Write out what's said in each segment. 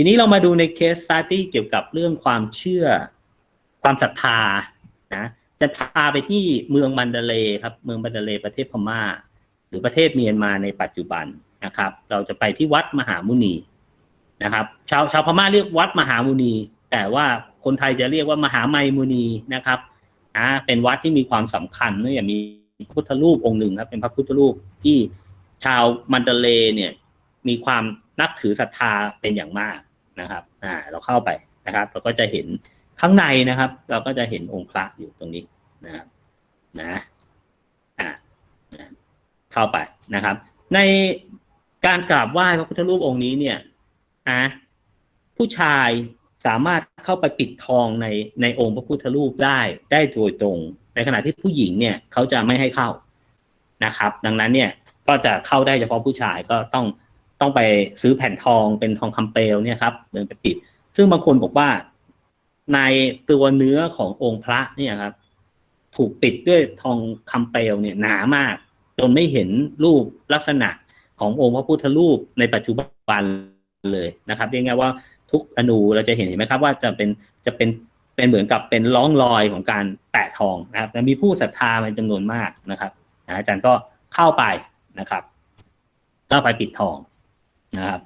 ทีนี้เรามาดูในเคสสตตี้เกี่ยวกับเรื่องความเชื่อความศรัทธานะจะพาไปที่เมืองมันเดเลครับ เมืองมันเดเลประเทศพม่า หรือประเทศเมียนมาในปัจจุบันนะครับ เราจะไปที่วัดมหามุนีนะครับ ชาวชาวพม่าเรียกวัดมหามุนี แต่ว่าคนไทยจะเรียกว่ามหาไมมุนีนะครับอ่าเป็นวัดที่มีความสำคัญเนื่องจากมีพุทธรูปองค์หนึ่งครับเป็นพระพุทธรูปที่ชาวมันเดเลเนี่ยมีความนับถือศรัทธาเป็นอย่างมาก นะครับอ่าเราเข้าไปนะครับ เราก็จะเห็นข้างในนะครับ เราก็จะเห็นองค์พระอยู่ตรงนี้นะครับนะอ่าเข้าไปนะครับ ในการกราบไหว้พระพุทธรูปองค์นี้เนี่ยอะผู้ชายสามารถเข้าไปปิดทองในในองค์พระพุทธรูปได้ได้โดยตรง ในขณะที่ผู้หญิงเนี่ยเขาจะไม่ให้เข้านะครับ ดังนั้นเนี่ยก็จะเข้าได้เฉพาะผู้ชายก็ต้อง ต้องไปซื้อแผ่นทองเป็นทองคำเปลวเนี่ยครับเดินไปปิด ซึ่งบางคนบอกว่าในตัวเนื้อขององค์พระเนี่ยครับ ถูกปิดด้วยทองคำเปลวเนี่ยหนามาก จนไม่เห็นรูปลักษณะขององค์พระพุทธรูปในปัจจุบันเลยนะครับเรียกง่ายว่าทุกอนูเราจะเห็นเห็นไหมครับ ว่าจะเป็นจะเป็นเป็นเหมือนกับเป็นร่องรอยของการแปะทองนะครับมีผู้ศรัทธาเป็นจำนวนมากนะครับอาจารย์ก็เข้าไปนะครับเข้าไปปิดทอง นะครับ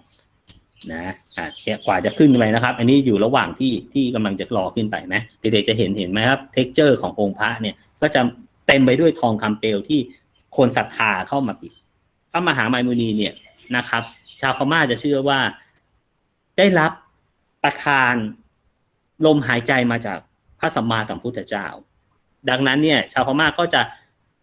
นะอะเกว่าจะขึ้นไปนะครับ อันนี้อยู่ระหว่างที่ที่กำลังจะรอขึ้นไปไหมเด็กๆจะเห็นเห็นไหมครับเท็กเจอร์ขององค์พระเนี่ยก็จะเต็มไปด้วยทองคำเปลวที่คนศรัทธาเข้ามาปิดพระมหาไมมุนีเนี่ยนะครับ ชาวพม่าจะเชื่อว่าได้รับประทานลมหายใจมาจากพระสัมมาสัมพุทธเจ้า ดังนั้นเนี่ย ชาวพม่าก็จะ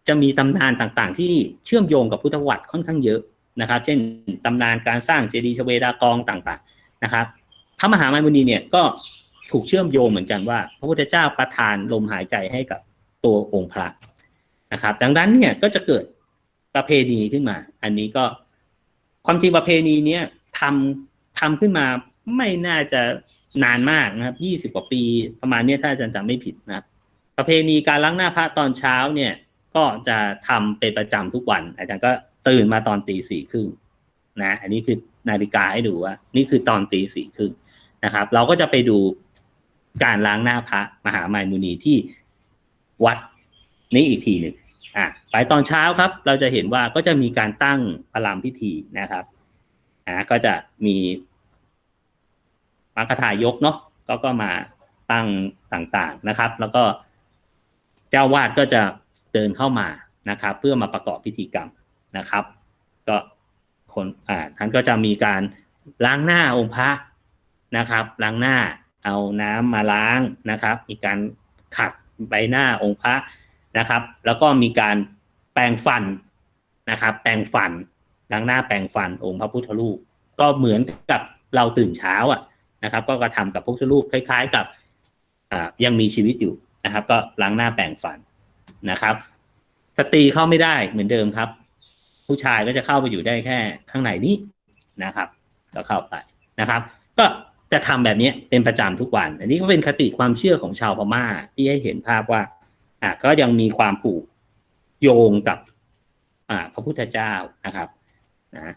จะมีตำนานต่างๆ ที่เชื่อมโยงกับพุทธวัตรค่อนข้างเยอะ นะครับ เช่นตำนานการสร้างเจดีย์ชเวดากองต่างๆนะครับ พระมหาไมมุนีเนี่ยก็ถูกเชื่อมโยงเหมือนกันว่า พระพุทธเจ้าประทานลมหายใจให้กับตัวองค์พระนะครับ ดังนั้นเนี่ยก็จะเกิดประเพณีขึ้นมา อันนี้ก็ความจริงประเพณีเนี้ยทำทำขึ้นมาไม่น่าจะนานมากนะครับยี่สิบกว่าปีประมาณเนี้ยถ้าอาจารย์จำไม่ผิดนะครับ ประเพณีการล้างหน้าพระตอนเช้าเนี่ย ก็จะทำเป็นประจำทุกวัน อาจารย์ก็ ตื่นมาตอนตีสี่ครึ่งนะอันนี้คือนาฬิกาให้ดูว่า นี่คือตอนตีสี่ครึ่งนะครับ เราก็จะไปดูการล้างหน้าพระมหาไมมุนีที่วัดนี้อีกทีหนึ่งอะไปตอนเช้าครับ เราจะเห็นว่าก็จะมีการตั้งประลามพิธีนะครับอ่าก็จะมีมัคคทายกเนาะก็ก็มาตั้งต่างๆนะครับ แล้วก็เจ้าวาดก็จะเดินเข้ามานะครับ เพื่อมาประกอบพิธีกรรม นะครับ ก็คนอ่าท่านก็จะมีการล้างหน้าองค์พระนะครับ ล้างหน้าเอาน้ำมาล้างนะครับ มีการขัดใบหน้าองค์พระนะครับ แล้วก็มีการแปรงฟันนะครับ แปรงฟันล้างหน้าแปรงฟันองค์พระพุทธรูปก็เหมือนกับเราตื่นเช้าอะนะครับ ก็กระทำกับพระพุทธรูปคล้าย ๆ กับยังมีชีวิตอยู่นะครับ ก็ล้างหน้าแปรงฟันนะครับ สตรีเข้าไม่ได้เหมือนเดิมครับ ผู้ชายก็จะเข้าไปอยู่ได้แค่ข้างในนี้นะครับ ก็เข้าไปนะครับ ก็จะทำแบบนี้เป็นประจำทุกวัน อันนี้ก็เป็นคติความเชื่อของชาวพม่าที่ให้เห็นภาพว่าอะก็ยังมีความผูกโยงกับอ่าพระพุทธเจ้านะครับนะ